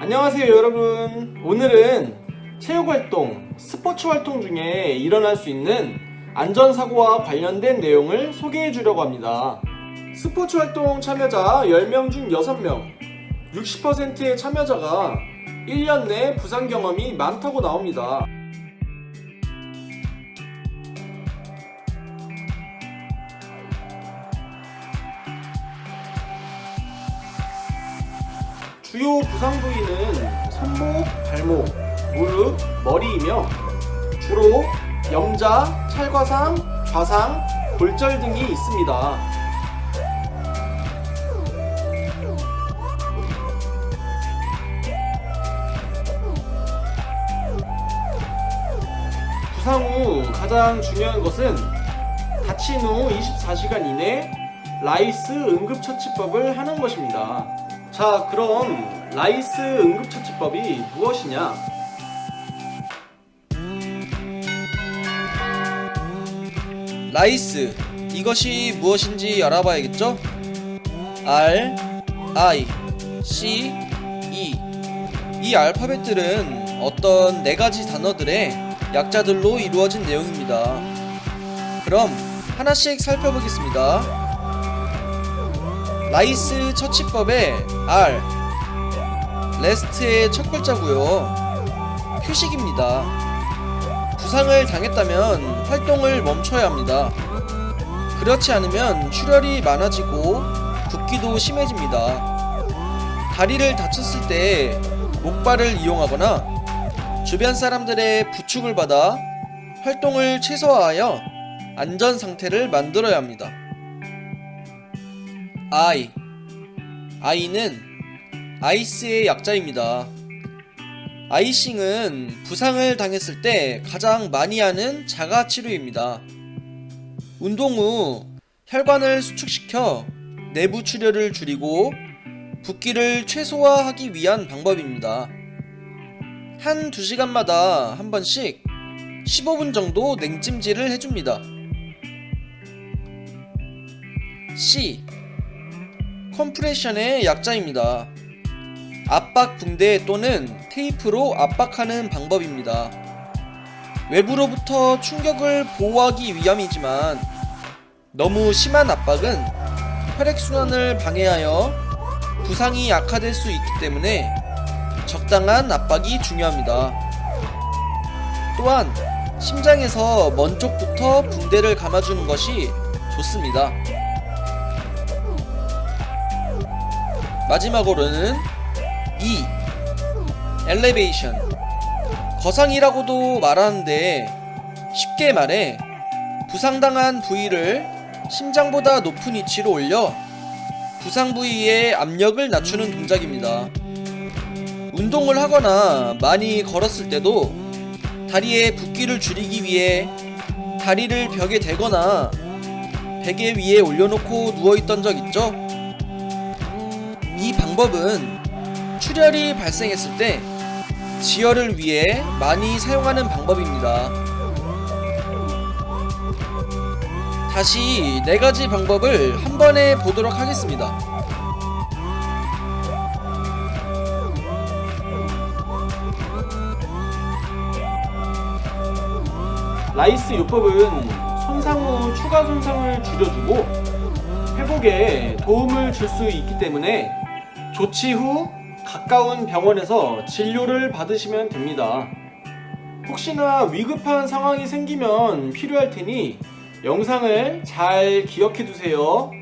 안녕하세요 여러분. 오늘은 체육활동, 스포츠 활동 중에 일어날 수 있는 안전사고와 관련된 내용을 소개해 주려고 합니다. 스포츠 활동 참여자 10명 중 6명 60%의 참여자가 1년 내 부상 경험이 많다고 나옵니다 주요 부상 부위는 손목, 발목, 무릎, 머리이며 주로 염자, 찰과상, 좌상, 골절 등이 있습니다. 부상 후 가장 중요한 것은 다친 후 24시간 이내 라이스 응급처치법을 하는 것입니다. 자, 그럼 라이스 응급처치법이 무엇이냐? 라이스 이것이 무엇인지 알아봐야겠죠? R, I, C, E 이 알파벳들은 어떤 네 가지 단어들의 약자들로 이루어진 내용입니다. 그럼 하나씩 살펴보겠습니다. 라이스 처치법의 R 레스트의 첫 글자고요. 휴식입니다. 부상을 당했다면 활동을 멈춰야 합니다. 그렇지 않으면 출혈이 많아지고 붓기도 심해집니다. 다리를 다쳤을 때 목발을 이용하거나 주변 사람들의 부축을 받아 활동을 최소화하여 안전 상태를 만들어야 합니다. I I는 아이스의 약자입니다. 아이싱은 부상을 당했을 때 가장 많이 하는 자가 치료입니다. 운동 후 혈관을 수축시켜 내부 출혈을 줄이고 붓기를 최소화하기 위한 방법입니다. 한 2시간마다 한 번씩 15분 정도 냉찜질을 해줍니다. C. 컴프레션의 약자입니다. 압박 붕대 또는 테이프로 압박하는 방법입니다. 외부로부터 충격을 보호하기 위함이지만 너무 심한 압박은 혈액순환을 방해하여 부상이 악화될 수 있기 때문에 적당한 압박이 중요합니다. 또한 심장에서 먼 쪽부터 붕대를 감아주는 것이 좋습니다. 마지막으로는 2. 엘리베이션 거상이라고도 말하는데 쉽게 말해 부상당한 부위를 심장보다 높은 위치로 올려 부상 부위의 압력을 낮추는 동작입니다. 운동을 하거나 많이 걸었을 때도 다리의 붓기를 줄이기 위해 다리를 벽에 대거나 베개 위에 올려놓고 누워있던 적 있죠? 이 방법은 출혈이 발생했을 때 지혈을 위해 많이 사용하는 방법입니다. 다시 네 가지 방법을 한 번에 보도록 하겠습니다. 라이스 요법은 손상 후 추가 손상을 줄여주고 회복에 도움을 줄 수 있기 때문에 조치 후 가까운 병원에서 진료를 받으시면 됩니다. 혹시나 위급한 상황이 생기면 필요할 테니 영상을 잘 기억해 두세요.